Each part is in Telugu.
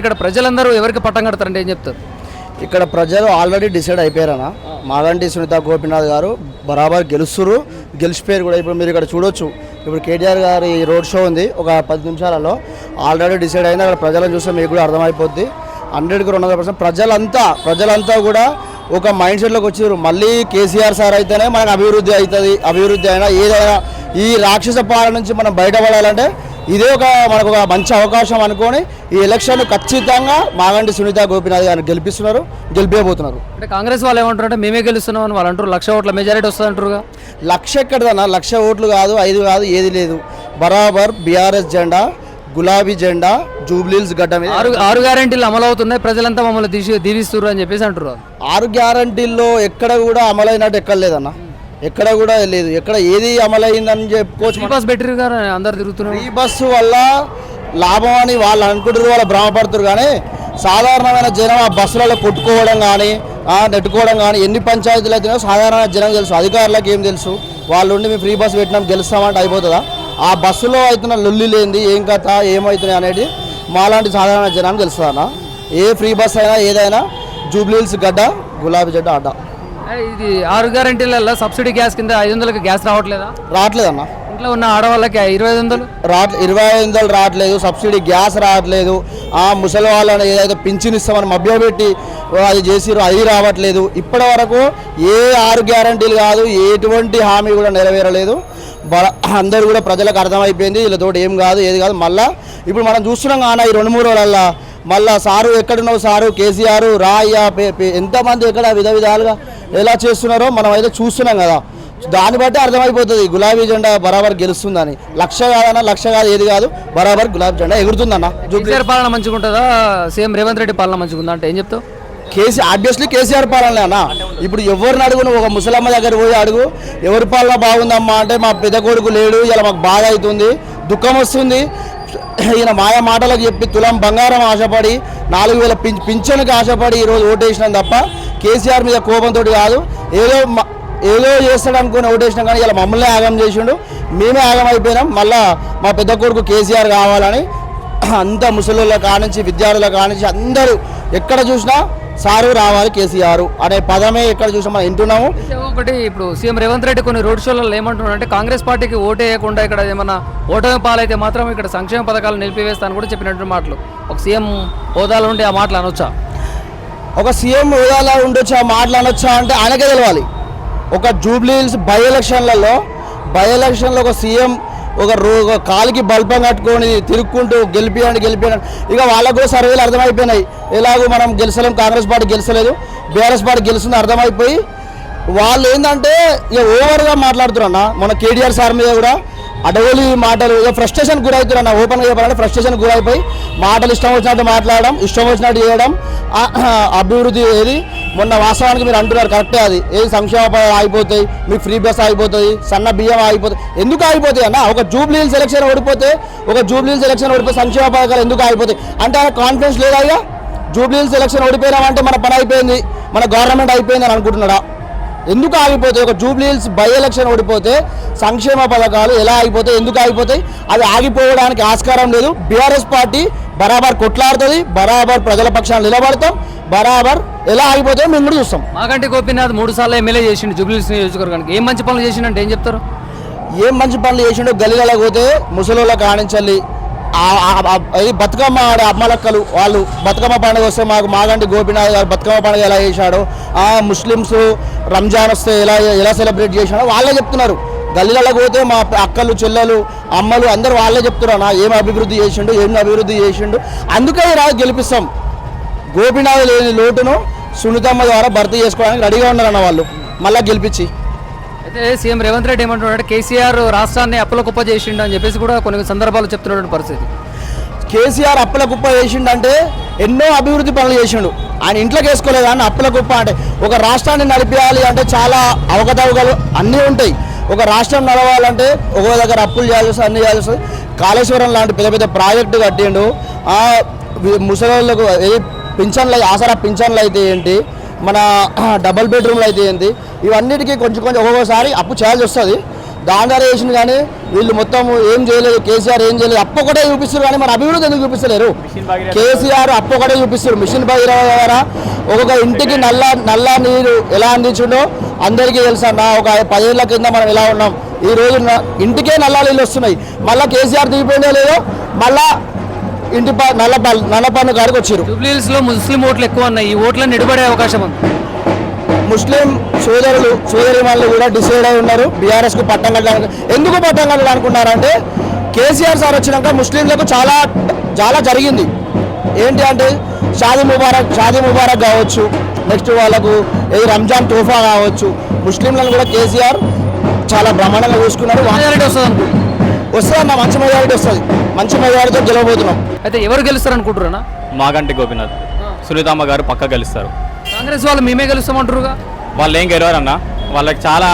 ఇక్కడ ప్రజలందరూ ఎవరికి పట్టం కడతారంటే ఏం చెప్తారు? ఇక్కడ ప్రజలు ఆల్రెడీ డిసైడ్ అయిపోయారన్న. మాగంటి సునీత గోపీనాథ్ గారు బరాబర్ గెలుస్తురు. గెలిచిపోయారు కూడా ఇప్పుడు మీరు ఇక్కడ చూడొచ్చు. ఇప్పుడు కేటీఆర్ గారి రోడ్ షో ఉంది ఒక పది నిమిషాలలో ఆల్రెడీ డిసైడ్ అయింది. అక్కడ ప్రజలను చూస్తే మీకు కూడా అర్థమైపోద్ది. హండ్రెడ్కి రెండు వందల పర్సెంట్ ప్రజలంతా ప్రజలంతా కూడా ఒక మైండ్ సెట్లోకి వచ్చారు మళ్ళీ కేసీఆర్ సార్ అయితేనే మనకు అభివృద్ధి అవుతుంది అభివృద్ధి అయినా ఏదైనా ఈ రాక్షస పాలన నుంచి మనం బయటపడాలంటే ఇదే ఒక మనకు ఒక మంచి అవకాశం అనుకొని ఈ ఎలక్షన్ ఖచ్చితంగా మాగంటి సునీత గోపీనాథ్ గారిని గెలిపిస్తున్నారు గెలిపేయబోతున్నారు. అంటే కాంగ్రెస్ వాళ్ళు ఏమంటారంటే మేమే గెలుస్తున్నాం అని వాళ్ళు అంటారు లక్ష ఓట్ల మెజారిటీ వస్తుంది అంటారుగా లక్ష ఎక్కడదన్న? లక్ష ఓట్లు కాదు ఐదు కాదు ఏది లేదు. బరాబర్ బీఆర్ఎస్ జెండా గులాబీ జెండా జూబ్లీల్స్ గడ్డ మీద. ఆరు ఆరు గ్యారెంటీలు అమలు అవుతున్నాయి ప్రజలంతా మమ్మల్ని దీవిస్తున్నారు అని చెప్పేసి అంటారు. ఆరు గ్యారంటీల్లో ఎక్కడ కూడా అమలైనట్టు ఎక్కడ లేదన్న ఎక్కడ కూడా లేదు. ఎక్కడ ఏది అమలైందని చెప్పుకోవచ్చు బస్ బెటర్ గారు అందరు తిరుగుతున్నారు. ఫ్రీ బస్సు వల్ల లాభం అని వాళ్ళు అనుకుంటారు వాళ్ళు భ్రమపడుతున్నారు. కానీ సాధారణమైన జనం ఆ బస్సులలో కొట్టుకోవడం కానీ నెట్టుకోవడం కానీ ఎన్ని పంచాయతీలు అయితే సాధారణ జనం తెలుసు. అధికారులకు ఏం తెలుసు? వాళ్ళు ఉండి మేము ఫ్రీ బస్ పెట్టినాం గెలుస్తామంటే అయిపోతుందా? ఆ బస్సులో అవుతున్న లొల్లి లేనిది ఏం కథ ఏమవుతున్నాయి అనేది మాలాంటి సాధారణ జనానికి తెలుస్తుందన్న ఏ ఫ్రీ బస్ అయినా ఏదైనా జూబ్లీల్స్ గడ్డ గులాబీ జడ్డ అడ్డ ఇది ఆరు గ్యారెంటీలలో సబ్సిడీ గ్యాస్ కింద ఐదు వందలకి గ్యాస్ రావట్లేదా? రావట్లేదన్న. ఇంట్లో ఉన్న ఆడవాళ్ళకి ఇరవై ఐదు వందలు? రాట్ ఇరవై ఐదు వందలు రావట్లేదు సబ్సిడీ గ్యాస్ రావట్లేదు. ఆ ముసలి వాళ్ళని ఏదైతే పింఛన్ ఇస్తామని మభ్యపెట్టి అది చేసిరో అది రావట్లేదు. ఇప్పటి వరకు ఏ ఆరు గ్యారంటీలు కాదు ఎటువంటి హామీ కూడా నెరవేరలేదు. అందరూ కూడా ప్రజలకు అర్థమైపోయింది వీళ్ళతోటి ఏం కాదు ఏది కాదు. మళ్ళా ఇప్పుడు మనం చూస్తున్నాం కాన ఈ రెండు మూడు రోజులల్లా మళ్ళా సారు ఎక్కడున్నావు సారు? కేసీఆర్ రాయ్యా పే- ఎంతమంది ఎక్కడ విధ విధాలుగా ఎలా చేస్తున్నారో మనం అయితే చూస్తున్నాం కదా. దాన్ని బట్టి అర్థమైపోతుంది గులాబీ జెండా బరాబర్ గెలుస్తుందని. లక్ష కాదన్న లక్ష కాదు ఏది కాదు బరాబర్ గులాబీ జెండా ఎగురుతుందన్న. కేసీఆర్ పాలన మంచిగా ఉంటుందా సీఎం రేవంత్ రెడ్డి పాలన మంచిగా ఉందా అంటే ఏం చెప్తావు? కేసీ ఆబ్వియస్లీ కేసీఆర్ పాలన అన్న. ఇప్పుడు ఎవరిని అడుగు నువ్వు ఒక ముసలమ్మ దగ్గర పోయి అడుగు ఎవరి పాలన బాగుందమ్మా అంటే మా పెద్ద కొడుకు లేడు ఇలా మాకు బాధ అవుతుంది దుఃఖం వస్తుంది. ఈయన మాయ మాటలకు చెప్పి తులం బంగారం ఆశపడి నాలుగు వేల పిం పింఛన్కి ఆశపడి ఈరోజు ఓటేసినాం తప్ప కేసీఆర్ మీద కోపంతో కాదు. ఏదో ఏదో చేస్తాడు అనుకుని ఓటేసినాం కానీ ఇలా మమ్మల్ని ఆగం చేసిండు. మేమే ఆగం అయిపోయినాం. మళ్ళా మా పెద్ద కొడుకు కేసీఆర్ కావాలని అంత ముసలిళ్ళ కానించి విద్యార్థుల కానించి అందరూ ఎక్కడ చూసినా సారు రావాలి కేసీఆర్ అనే పదమే ఎక్కడ చూసినా మనం వింటున్నాము. ఒకటి ఇప్పుడు సీఎం రేవంత్ రెడ్డి కొన్ని రోడ్ షోలలో ఏమంటున్నారు అంటే కాంగ్రెస్ పార్టీకి ఓటు వేయకుండా ఇక్కడ ఏమన్నా ఓటమి పాలైతే మాత్రం ఇక్కడ సంక్షేమ పథకాలు నిలిపివేస్తాను కూడా చెప్పినట్టు మాటలు. ఒక సీఎం హోదాలో ఉండి ఆ మాటలు అనొచ్చా? ఒక సీఎం హోదాలో ఉండొచ్చు ఆ మాటలు అనొచ్చా అంటే ఆయనకే తెలవాలి. ఒక జూబ్లీహిల్స్ బై ఎలక్షన్లలో బై ఎలక్షన్లో ఒక సీఎం ఒక రో కాలికి బల్పం కట్టుకొని తిరుక్కుంటూ గెలిపియండి గెలిపియండి. ఇక వాళ్ళకు కూడా సర్వేలు అర్థమైపోయినాయి. ఎలాగో మనం గెలిచలేం కాంగ్రెస్ పార్టీ గెలిచలేదు బీఆర్ఎస్ పార్టీ గెలుస్తుంది అర్థమైపోయి వాళ్ళు ఏంటంటే ఇక ఓవర్గా మాట్లాడుతున్నా మన కేటీఆర్ సార్ మీద కూడా అడవులు మాటలు ఇక ఫ్రస్ట్రేషన్ గురవుతున్నా ఓపెన్గా చెప్పాలంటే ఫ్రస్ట్రేషన్ గురైపోయి మాటలు ఇష్టం వచ్చినట్టు మాట్లాడడం ఇష్టం వచ్చినట్టు చేయడం అభివృద్ధి ఏది? మొన్న వాస్తవానికి మీరు అంటున్నారు కరెక్టే అది. ఏది సంక్షేమ పథకాలు ఆగిపోతాయి మీకు ఫ్రీ బస్ ఆగిపోతుంది సన్న బియ్యం ఆగిపోతుంది ఎందుకు ఆగిపోతాయి అన్న? ఒక జూబ్లీహిల్స్ సెలక్షన్ ఓడిపోతే ఒక జూబ్లీహిల్స్ సెలక్షన్ ఓడిపోతే సంక్షేమ పథకాలు ఎందుకు ఆగిపోతాయి? అంటే ఆయన కాన్ఫిడెన్స్ లేదా ఇక జూబ్లీహిల్స్ సెలక్షన్ ఓడిపోయినామంటే మన పని అయిపోయింది మన గవర్నమెంట్ అయిపోయింది అని అనుకుంటున్నాడా? ఎందుకు ఆగిపోతాయి? ఒక జూబ్లీహిల్స్ బై ఎలక్షన్ ఓడిపోతే సంక్షేమ పథకాలు ఎలా ఆగిపోతాయి ఎందుకు ఆగిపోతాయి? అది ఆగిపోవడానికి ఆస్కారం లేదు. బీఆర్ఎస్ పార్టీ బరాబర్ కొట్లాడుతుంది బరాబర్ ప్రజల పక్షాన్ని నిలబడతాం బరాబర్ ఎలా ఆగిపోతాయో మేము కూడా చూస్తాం. మాగంటి గోపీనాథ్ మూడు సార్లు ఎమ్మెల్యే చేసిండు జూబ్లీస్ నియోజకవర్గానికి ఏం మంచి పనులు చేసిండంటే ఏం చెప్తారు? ఏం మంచి పనులు చేసిండో గలీలలో పోతే ముసలోళ్ళ కానించాలి అది బతుకమ్మ ఆడే అమ్మలక్కలు వాళ్ళు బతుకమ్మ పండుగ వస్తే మాకు మాగంటి గోపినాథ్ గారు బతుకమ్మ పండుగ ఎలా చేశాడో ఆ ముస్లిమ్స్ రంజాన్ వస్తే ఎలా ఎలా సెలబ్రేట్ చేశాడో వాళ్ళే చెప్తున్నారు. గల్లీలలో పోతే మా అక్కలు చెల్లెలు అమ్మలు అందరూ వాళ్ళే చెప్తున్నారు నా ఏం అభివృద్ధి చేసిండు ఏం అభివృద్ధి చేసిండు? అందుకే రా గెలిపిస్తాం. గోపినాథ్ లేని లోటును సునీతమ్మ ద్వారా భర్తీ చేసుకోవడానికి రెడీగా ఉన్నారన్న వాళ్ళు. మళ్ళీ గెలిపించి. అయితే సీఎం రేవంత్ రెడ్డి ఏమంటున్నాడు? కేసీఆర్ రాష్ట్రాన్ని అప్పుల కుప్ప చేసిండు అని చెప్పేసి కూడా కొన్ని సందర్భాలు చెప్తున్నటువంటి పరిస్థితి. కేసీఆర్ అప్పుల కుప్ప చేసిండంటే ఎన్నో అభివృద్ధి పనులు చేసిండు. ఆయన ఇంట్లోకి వేసుకోలేదు కానీ అప్పుల కుప్ప అంటే ఒక రాష్ట్రాన్ని నడిపించాలి అంటే చాలా అవకతవకలు అన్నీ ఉంటాయి. ఒక రాష్ట్రం నడవాలంటే ఒక దగ్గర అప్పులు చేయాల్సి వస్తుంది అన్ని చేయాల్సి వస్తుంది. కాళేశ్వరం లాంటి పెద్ద పెద్ద ప్రాజెక్టు కట్టిండు. ఆ వి- ముసలోళ్ళకు ఏది పింఛన్లు ఆసరా పింఛన్లు అయితే ఏంటి? మన డబుల్ బెడ్రూమ్లు అయితే ఏంటి? ఇవన్నిటికీ కొంచెం కొంచెం ఒక్కొక్కసారి అప్పు చేయాల్సి వస్తుంది. దాండారా చేసింది కానీ వీళ్ళు మొత్తం ఏం చేయలేదు కేసీఆర్ ఏం చేయలేదు అప్పు ఒకటే చూపిస్తారు కానీ మన అభివృద్ధి ఎందుకు చూపిస్తలేరు? కేసీఆర్ అప్పు ఒకటే చూపిస్తారు మిషన్ భగీరథ ద్వారా ఒక్కొక్క ఇంటికి నల్ల నల్ల నీరు ఎలా అందించిండో అందరికీ తెలుసు అన్న ఒక పదేళ్ళ కింద మనం ఎలా ఉన్నాం. ఈ రోజు ఇంటికే నల్ల నీళ్ళు వస్తున్నాయి. మళ్ళీ కేసీఆర్ దిగిపోయిందో లేదో మళ్ళా ఇంటి ప నల్ల ప- నల్ల పన్ను కాడికి వచ్చారు జూబ్లీహిల్స్లో ముస్లిం ఓట్లు ఎక్కువ ఉన్నాయి ఈ ఓట్లను నిలబడే అవకాశం ఉంది. ముస్లిం సోదరులు సోదరి వాళ్ళు కూడా డిసైడ్ అయి ఉన్నారు. బీఆర్ఎస్కు పట్టం కట్టడానికి ఎందుకు పట్టం కట్టాలనుకున్నారంటే కేసీఆర్ సార్ వచ్చినాక ముస్లింలకు చాలా చాలా జరిగింది. ఏంటి అంటే షాదీ ముబారక్ షాదీ ముబారక్ కావచ్చు నెక్స్ట్ వాళ్ళకు ఏది రంజాన్ తోఫా కావచ్చు ముస్లింలను కూడా కేసీఆర్ చాలా బ్రహ్మాండంగా చూసుకున్నారు వస్తుంది వస్తుంది అన్న మంచి మెజారిటీ వస్తుంది. మంచి మెజారిటీతో గెలవబోతున్నాం. అయితే ఎవరు గెలుస్తారు అనుకుంటున్నా మాగంటి గోపినాథ్. సునీతమ్మ గారు పక్క గెలుస్తారు. కాంగ్రెస్ వాళ్ళు మేమే గెలుస్తామంటారుగా వాళ్ళు ఏం గెలవరన్న? వాళ్ళకి చాలా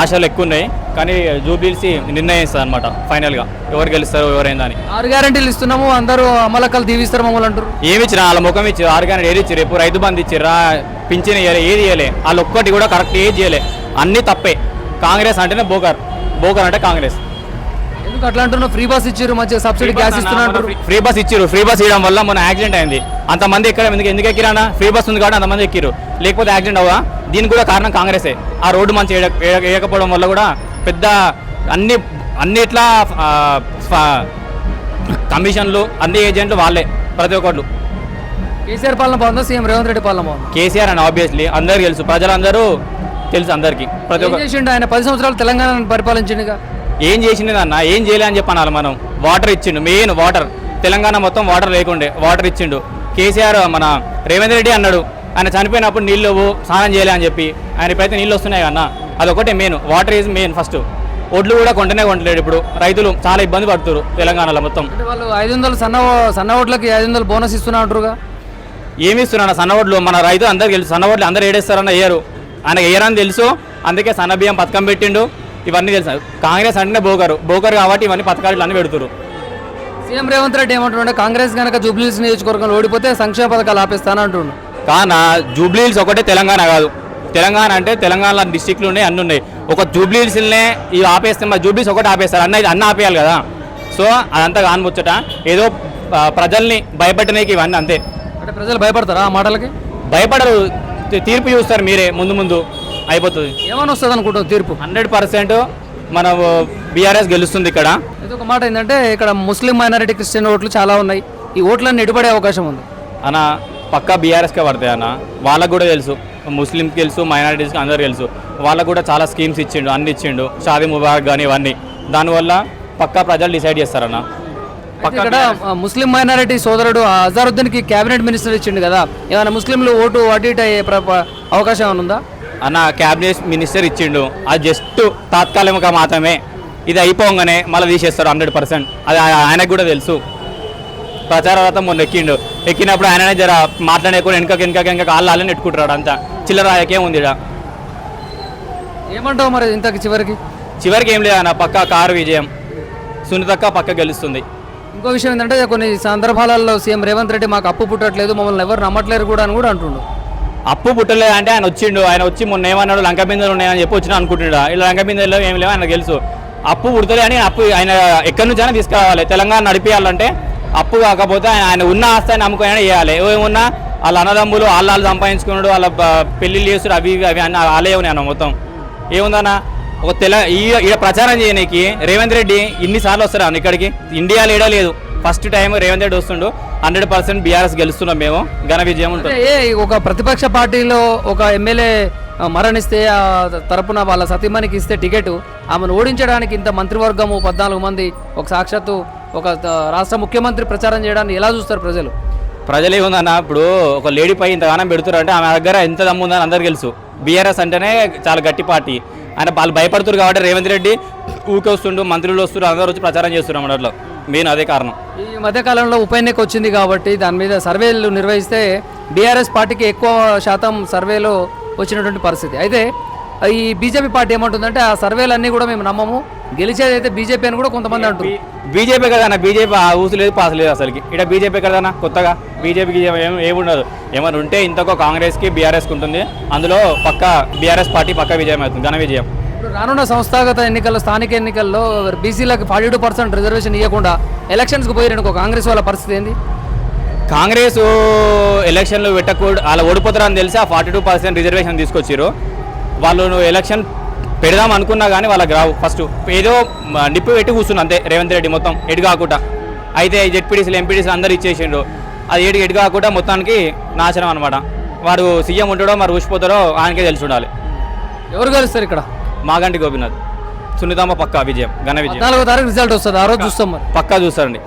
ఆశలు ఎక్కువ ఉన్నాయి కానీ జూబిల్సి నిర్ణయిస్తారు అనమాట ఫైనల్గా. ఎవరు గెలుస్తారు ఎవరైందని ఆరు గ్యారెంటీలు ఇస్తున్నాము అందరూ అమలక్కలు దీవిస్తారు మమ్మల్ని అంటారు ఏమి ఇచ్చినా వాళ్ళ ముఖం ఇచ్చి ఆర్గానిక్ ఏది ఇచ్చారు రేపు రైతు బంధు ఇచ్చిర్రా? పింఛన్ ఏది ఇవ్వలే వాళ్ళు ఒక్కటి కూడా కరెక్ట్ ఏది చేయలే అన్నీ తప్పే. కాంగ్రెస్ అంటేనే బోకర్. బోకర్ అంటే కాంగ్రెస్. అట్లా అంటున్నావు? ఫ్రీ బస్ ఇచ్చారు మంచిగా సబ్సిడీ గ్యాస్ ఇస్తున్నారు ఫ్రీ బస్ ఇచ్చారు ఫ్రీ బస్ ఇవ్వడం వల్ల మొన్న యాక్సిడెంట్ అయింది. అంతమంది ఎక్కడ ఎందుకు? ఎందుకు ఎక్కిరానా ఫ్రీ బస్ ఉంది కాబట్టి అంతమంది ఎక్కిరు లేకపోతే యాక్సిడెంట్ అవ్వా దీనికి కూడా కారణం కాంగ్రెసే. ఆ రోడ్డు మంచి వేయక- వేయక- వేయకపోవడం వల్ల కూడా పెద్ద అన్ని అన్నిట్లా కమిషన్లు అన్ని ఏజెంట్లు వాళ్ళే ప్రతి ఒక్కళ్ళు. కేసీఆర్ పాలన బాగుందా? సీఎం రేవంత్ రెడ్డి పాలన బాగుందా? కేసీఆర్ అని ఆబ్వియస్లీ అందరికీ తెలుసు. ప్రజలందరూ తెలుసు అందరికీ. ప్రతి ఒక్క ఆయన? పది సంవత్సరాలు తెలంగాణను పరిపాలించిండుగా. ఏం చేసింది అన్న ఏం చేయలే అని చెప్పాలి మనం. వాటర్ ఇచ్చిండు. మెయిన్ వాటర్ తెలంగాణ మొత్తం వాటర్ లేకుండే. వాటర్ ఇచ్చిండు. కేసీఆర్ మన రేవంత్ రెడ్డి అన్నాడు. ఆయన చనిపోయినప్పుడు నీళ్ళు స్నానం చేయలే అని చెప్పి. ఆయన అయితే నీళ్ళు వస్తున్నాయి అన్న అదొకటే main water is main first ఒడ్లు కూడా కొంటనే కొంటలేడు ఇప్పుడు. రైతులు చాలా ఇబ్బంది పడుతున్నారు తెలంగాణలో మొత్తం. వాళ్ళు ఐదు వందలు సన్న సన్న ఓట్లకి ఐదు వందలు బోనస్ ఇస్తున్నా అంటారుగా ఏమి ఇస్తున్నా సన్న ఓట్లు మన రైతు అందరికి తెలుసు. సన్న ఓట్లు అందరు ఏడేస్తారన్న వేయరు ఆయనకు వేయరని తెలుసు. అందుకే సన్న బియ్యం పథకం పెట్టిండు. ఇవన్నీ తెలుసు. కాంగ్రెస్ అంటేనే బోకరు. బోకరు కాబట్టి ఇవన్నీ పథకాలు అన్నీ పెడుతురు సీఎం రేవంత్ రెడ్డి ఏమంటుండే కాంగ్రెస్ కనుక జూబ్లీస్ నియోజకవర్గంలో ఓడిపోతే సంక్షేమ పథకాలు ఆపేస్తాను అంటుండు కానా జూబ్లీహిల్స్ ఒకటే తెలంగాణ కాదు. తెలంగాణ అంటే తెలంగాణ డిస్టిక్లు ఉన్నాయి అన్ని ఉన్నాయి. ఒక జూబ్లీహిల్స్నే ఇవి ఆపేస్తే మరి జూబ్లీస్ ఒకటి ఆపేస్తారు. అన్న అన్న ఆపేయాలి కదా. సో అదంతా కానిముచ్చట ఏదో ప్రజల్ని భయపెట్టడానికి ఇవన్నీ అంతే. అంటే ప్రజలు భయపడతారా ఆ మాటలకి? భయపడరు. తీర్పు చూస్తారు మీరే ముందు ముందు. అయిపోతుంది. ఏమని వస్తుంది అనుకుంటావు? తీర్పు. హండ్రెడ్ పర్సెంట్ మన బీఆర్ఎస్ గెలుస్తుంది ఇక్కడ. ఇది ఒక మాట ఏంటంటే ఇక్కడ ముస్లిం మైనారిటీ క్రిస్టియన్ ఓట్లు చాలా ఉన్నాయి. ఈ ఓట్లన్నీ ఎటుపడే అవకాశం ఉంది. అన్న పక్కా బీఆర్ఎస్కే పడతాయి అన్న. వాళ్ళకు కూడా తెలుసు. ముస్లింకి తెలుసు మైనారిటీస్కి అందరు తెలుసు. వాళ్ళకు కూడా చాలా స్కీమ్స్ ఇచ్చిండు అన్ని ఇచ్చిండు. షాదీ ముబారక్ కానీ ఇవన్నీ. దానివల్ల పక్కా ప్రజలు డిసైడ్ చేస్తారన్న ఇక్కడ ముస్లిం మైనారిటీ సోదరుడు అజారుద్దీన్కి క్యాబినెట్ మినిస్టర్ ఇచ్చిండు కదా. ఏమైనా ముస్లింలు ఓటు అటు ఇటు అయ్యే అవకాశం ఏమైనా ఉందా? అన్న క్యాబినెట్ మినిస్టర్ ఇచ్చిండు. అది జస్ట్ తాత్కాలికంగా మాత్రమే. ఇది అయిపోగానే మళ్ళీ తీసేస్తారు హండ్రెడ్ పర్సెంట్. అది ఆయనకు కూడా తెలుసు. ప్రచార రథం మొన్న ఎక్కిండు. ఎక్కినప్పుడు ఆయననే జర మాట్లాడేకుండా వెనక వెనక వెనక కాళ్ళు వాళ్ళని నెట్టుకుంటాడు అంతా. చిల్లర ఆయకేం ఉంది. ఏమంటావు మరి ఇంతకు చివరికి? చివరికి ఏం లేదన్న పక్క కారు విజయం. సునీతక్క పక్క గెలుస్తుంది. ఇంకో విషయం ఏంటంటే కొన్ని సందర్భాలలో సీఎం రేవంత్ రెడ్డి మాకు అప్పు పుట్టట్లేదు మమ్మల్ని ఎవరు నమ్మట్లేరు కూడా అని కూడా అంటుండు. అప్పు పుట్టలేదు అంటే ఆయన వచ్చిండు. ఆయన వచ్చి మొన్న ఏమన్నాడు? లంక బిందెలు ఉన్నాయని చెప్పి వచ్చినా అనుకుంటున్నాడు? ఇలా లంక బిందెలు ఏం లేవు ఆయన తెలుసు. అప్పు పుడతలే అని అప్పు ఆయన ఎక్కడి నుంచైనా తీసుకురావాలి. తెలంగాణ నడిపించాలంటే అప్పు కాకపోతే ఆయన ఉన్న ఉన్న ఆస్తిని నమ్ముకొని చేయాలి. ఏమున్నా వాళ్ళ అన్నదమ్ములు వాళ్ళ వాళ్ళు సంపాదించుకున్నాడు వాళ్ళ పెళ్ళిళ్ళు చేస్తుడు అవి ఇవి అవి అన్న వాళ్ళే ఉన్నాయి అన్న మొత్తం. ఏముందన్నా? ఒక తెల ఈ ఈడ ప్రచారం చేయడానికి రేవంత్ రెడ్డి ఇన్నిసార్లు వస్తారు ఇక్కడికి ఇండియాలో ఏడా లేదు. ఫస్ట్ టైం రేవంత్ రెడ్డి వస్తుండు. హండ్రెడ్ పర్సెంట్ బీఆర్ఎస్ గెలుస్తున్నాం మేము. ఘన విజయం ఉంటుంది. ఏ ఒక ప్రతిపక్ష పార్టీలో ఒక ఎమ్మెల్యే మరణిస్తే ఆ తరపున వాళ్ళ సతీమణికి ఇస్తే టికెట్ ఆమెను ఓడించడానికి ఇంత మంత్రివర్గము పద్నాలుగు మంది ఒక సాక్షాత్తు ఒక రాష్ట్ర ముఖ్యమంత్రి ప్రచారం చేయడాన్ని ఎలా చూస్తారు ప్రజలు? ప్రజలు ఏముందన్న ఇప్పుడు ఒక లేడీ పై ఇంతగానం పెడుతున్నారు అంటే ఆమె దగ్గర ఎంత దమ్ము ఉందని అందరికీ తెలుసు. బీఆర్ఎస్ అంటేనే చాలా గట్టి పార్టీ. ఆయన వాళ్ళు భయపడుతున్నారు కాబట్టి రేవంత్ రెడ్డి ఊకే వస్తుండు మంత్రులు వస్తున్నారు అందరూ వచ్చి ప్రచారం చేస్తున్నారు అన్నట్లు మెయిన్ అదే కారణం. ఈ మధ్యకాలంలో ఉప ఎన్నిక వచ్చింది కాబట్టి దాని మీద సర్వేలు నిర్వహిస్తే బీఆర్ఎస్ పార్టీకి ఎక్కువ శాతం సర్వేలో వచ్చినటువంటి పరిస్థితి. అయితే ఈ బీజేపీ పార్టీ ఏమంటుందంటే ఆ సర్వేలు అన్నీ కూడా మేము నమ్మము. గెలిచేది అయితే బీజేపీ అని కూడా కొంతమంది అంటారు బీజేపీ కదన్న బీజేపీ ఆ ఊసు లేదు పాస్ లేదు అసలుకి. ఇక్కడ బీజేపీ కదన్నా కొత్తగా బీజేపీకి ఏం ఏముండదు. ఏమైనా ఉంటే ఇంతకో కాంగ్రెస్కి బీఆర్ఎస్కి ఉంటుంది. అందులో పక్క బీఆర్ఎస్ పార్టీ పక్క విజయం అవుతుంది ఘన విజయం. రానున్న సంస్థాగత ఎన్నికల్లో స్థానిక ఎన్నికల్లో బీసీలకు ఫార్టీ టూ పర్సెంట్ రిజర్వేషన్ ఇవ్వకుండా ఎలక్షన్స్కి పోయిన కాంగ్రెస్ వాళ్ళ పరిస్థితి ఏంది? కాంగ్రెస్ ఎలక్షన్లు పెట్టకూడదు అలా ఓడిపోతారని తెలిసి ఆ ఫార్టీ టూ పర్సెంట్ రిజర్వేషన్ తీసుకొచ్చారు వాళ్ళు నువ్వు ఎలక్షన్ పెడదాం అనుకున్నా కానీ వాళ్ళకి రావు. ఫస్ట్ ఏదో నిప్పు పెట్టి కూర్చున్నా అంతే రేవంత్ రెడ్డి మొత్తం ఎటు కాకుండా. అయితే జెడ్పీటీసీలు ఎంపీటీసీలు అందరు ఇచ్చేసిండు అది ఏడు ఎటు కాకుండా మొత్తానికి నాశనం అనమాట వాడు సీఎం ఉంటాడో మరి ఊసిపోతాడో ఆయనకే తెలిసి ఉండాలి ఎవరు గెలుస్తారు ఇక్కడ? మాగంటి గోపినాథ్ సునీతమ్మ పక్కా విజయం ఘన విజయం. పద్నాలుగో తారీఖు రిజల్ట్ వస్తుంది ఆ రోజు చూస్తాం మరి. పక్కా చూస్తారండి.